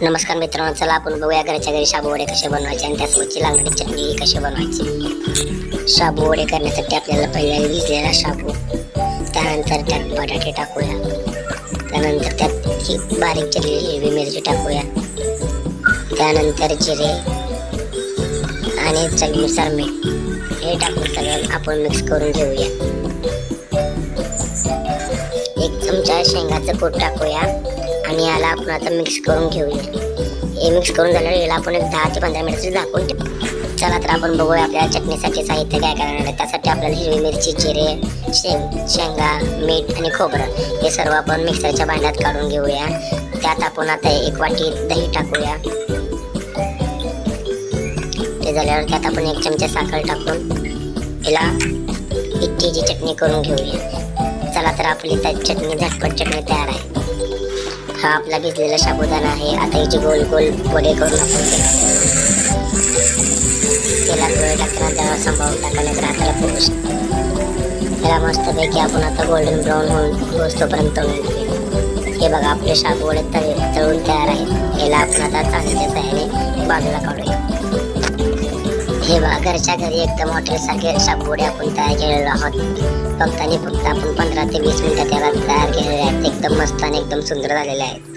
नमस्कार मित्रांनो चला आपण बघूया घरच्या घरी शाबू वडे कसे बनवायचे आणि त्यासोबतची लागणारी चटणी कशी बनवायची. शाबू वडे करण्यासाठी आपल्याला पहिला भिजलेला शाबू त्यानंतर त्यात बटाटे टाकूया त्यानंतर त्यात ही बारीक चिरलेली हिरवी मिरची टाकूया त्यानंतर जिरे आणि चवीनुसार मीठ हे टाकून सगळं आपण मिक्स करून घेऊया. एक चमचा शेंगाचं कूट टाकूया. आणि याला आपण आता मिक्स करून घेऊया. हे मिक्स करून झाल्यावर याला आपण एक दहा ते पंधरा मिनिट झाकून ठेवू. चला तर आपण बघूया आपल्याला चटणीसाठी साहित्य काय करणार आहे. त्यासाठी आपल्याला हिरवी मिरची जिरे शेंग शेंगा मीठ आणि खोबरं हे सर्व आपण मिक्सरच्या भांड्यात काढून घेऊया. त्यात आपण आता एक वाटी दही टाकूया. ते झाल्यावर त्यात आपण एक चमचा साखर टाकून याला इतकीची चटणी करून घेऊया. चला तर आपली त्या चटणी झटपट चटणी तयार आहे. हा आपला भिजलेला साबुदाणा आहे. आता याचे गोल गोल पुढे करून आपण त्याला गोळे टाकताना संभावून सांभाळून टाकायला तर हाताला पोहू शकतो. त्याला मस्तपैकी आपण आता गोल्डन ब्राऊन होऊन होस तळून हे बघा आपले शाबू वडे तळून तयार आहेत. याला आपण आता चांगल्या सहाय्याने बाजूला काढूया. हे घरच्या घरी एकदम हॉटेलसारखे बोड्या आपण तयार केलेलो आहोत. फक्त आणि फक्त आपण पंधरा ते वीस मिनिटात त्याला तयार केलेले आहेत. एकदम मस्त आणि एकदम सुंदर झालेले आहेत.